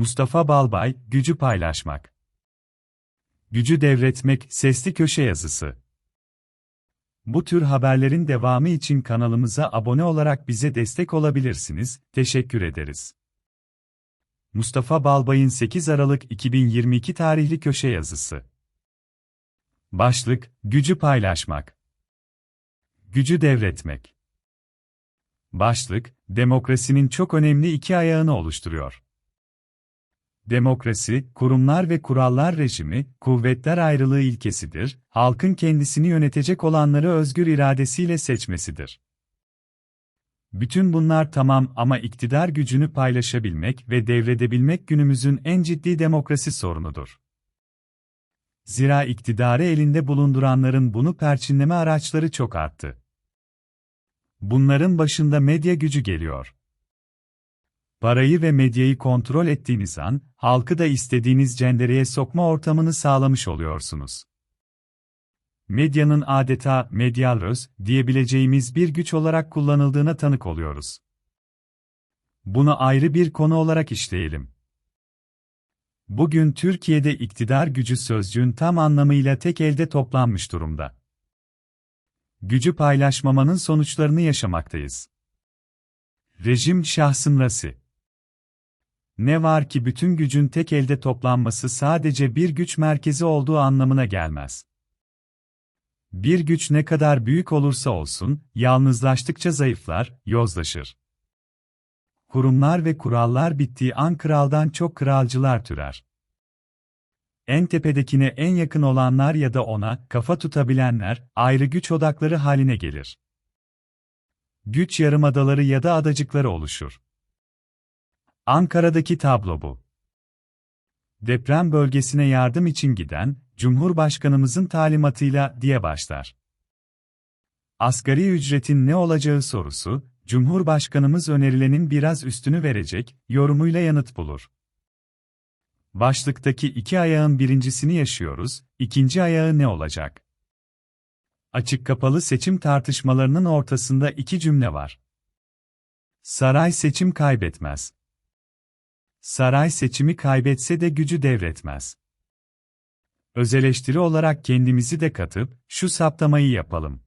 Mustafa Balbay, gücü paylaşmak. Gücü devretmek, sesli köşe yazısı. Bu tür haberlerin devamı için kanalımıza abone olarak bize destek olabilirsiniz. Teşekkür ederiz. Mustafa Balbay'ın 8 Aralık 2022 tarihli köşe yazısı. Başlık: Gücü paylaşmak. Gücü devretmek. Başlık: Demokrasinin çok önemli iki ayağını oluşturuyor. Demokrasi, kurumlar ve kurallar rejimi, kuvvetler ayrılığı ilkesidir, halkın kendisini yönetecek olanları özgür iradesiyle seçmesidir. Bütün bunlar tamam ama iktidar gücünü paylaşabilmek ve devredebilmek günümüzün en ciddi demokrasi sorunudur. Zira iktidarı elinde bulunduranların bunu perçinleme araçları çok arttı. Bunların başında medya gücü geliyor. Parayı ve medyayı kontrol ettiğiniz an, halkı da istediğiniz cendereye sokma ortamını sağlamış oluyorsunuz. Medyanın adeta medyalröz diyebileceğimiz bir güç olarak kullanıldığına tanık oluyoruz. Bunu ayrı bir konu olarak işleyelim. Bugün Türkiye'de iktidar gücü sözcüğün tam anlamıyla tek elde toplanmış durumda. Gücü paylaşmamanın sonuçlarını yaşamaktayız. Rejim şahsımrası. Ne var ki bütün gücün tek elde toplanması sadece bir güç merkezi olduğu anlamına gelmez. Bir güç ne kadar büyük olursa olsun, yalnızlaştıkça zayıflar, yozlaşır. Kurumlar ve kurallar bittiği an kraldan çok kralcılar türer. En tepedekine en yakın olanlar ya da ona kafa tutabilenler ayrı güç odakları haline gelir. Güç yarımadaları ya da adacıkları oluşur. Ankara'daki tablo bu. Deprem bölgesine yardım için giden, Cumhurbaşkanımızın talimatıyla diye başlar. Asgari ücretin ne olacağı sorusu, Cumhurbaşkanımız önerilenin biraz üstünü verecek, yorumuyla yanıt bulur. Başlıktaki iki ayağın birincisini yaşıyoruz, ikinci ayağı ne olacak? Açık kapalı seçim tartışmalarının ortasında iki cümle var. Saray seçim kaybetmez. Saray seçimi kaybetse de gücü devretmez. Özeleştiri olarak kendimizi de katıp, şu saptamayı yapalım.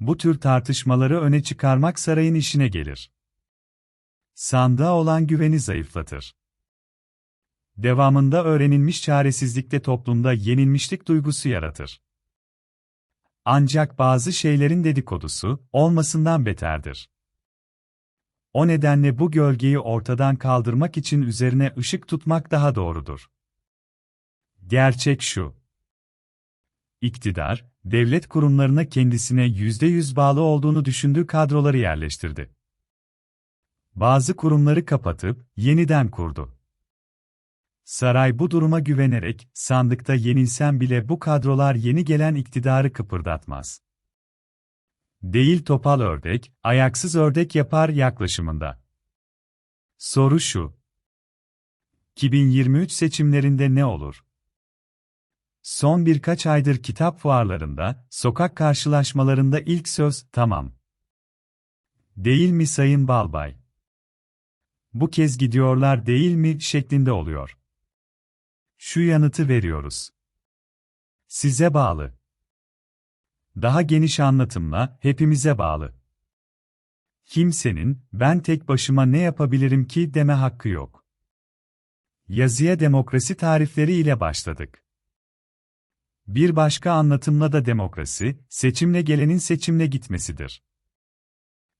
Bu tür tartışmaları öne çıkarmak sarayın işine gelir. Sandığa olan güveni zayıflatır. Devamında öğrenilmiş çaresizlikte toplumda yenilmişlik duygusu yaratır. Ancak bazı şeylerin dedikodusu, olmasından beterdir. O nedenle bu gölgeyi ortadan kaldırmak için üzerine ışık tutmak daha doğrudur. Gerçek şu. İktidar, devlet kurumlarına kendisine yüzde yüz bağlı olduğunu düşündüğü kadroları yerleştirdi. Bazı kurumları kapatıp, yeniden kurdu. Saray bu duruma güvenerek, sandıkta yenilsen bile bu kadrolar yeni gelen iktidarı kıpırdatmaz. Değil topal ördek, ayaksız ördek yapar yaklaşımında. Soru şu. 2023 seçimlerinde ne olur? Son birkaç aydır kitap fuarlarında, sokak karşılaşmalarında ilk söz, tamam. Değil mi Sayın Balbay? Bu kez gidiyorlar değil mi şeklinde oluyor. Şu yanıtı veriyoruz. Size bağlı. Daha geniş anlatımla, hepimize bağlı. Kimsenin, ben tek başıma ne yapabilirim ki deme hakkı yok. Yazıya demokrasi tarifleri ile başladık. Bir başka anlatımla da demokrasi, seçimle gelenin seçimle gitmesidir.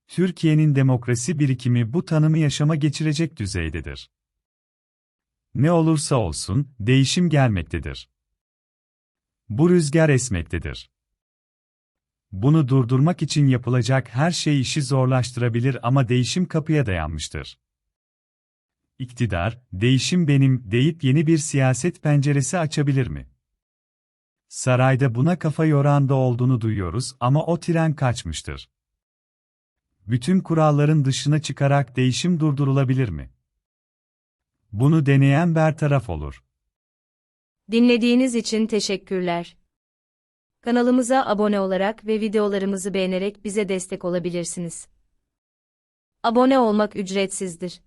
Türkiye'nin demokrasi birikimi bu tanımı yaşama geçirecek düzeydedir. Ne olursa olsun, değişim gelmektedir. Bu rüzgar esmektedir. Bunu durdurmak için yapılacak her şey işi zorlaştırabilir ama değişim kapıya dayanmıştır. İktidar, değişim benim deyip yeni bir siyaset penceresi açabilir mi? Sarayda buna kafa yoran da olduğunu duyuyoruz ama o tren kaçmıştır. Bütün kuralların dışına çıkarak değişim durdurulabilir mi? Bunu deneyen bertaraf olur. Dinlediğiniz için teşekkürler. Kanalımıza abone olarak ve videolarımızı beğenerek bize destek olabilirsiniz. Abone olmak ücretsizdir.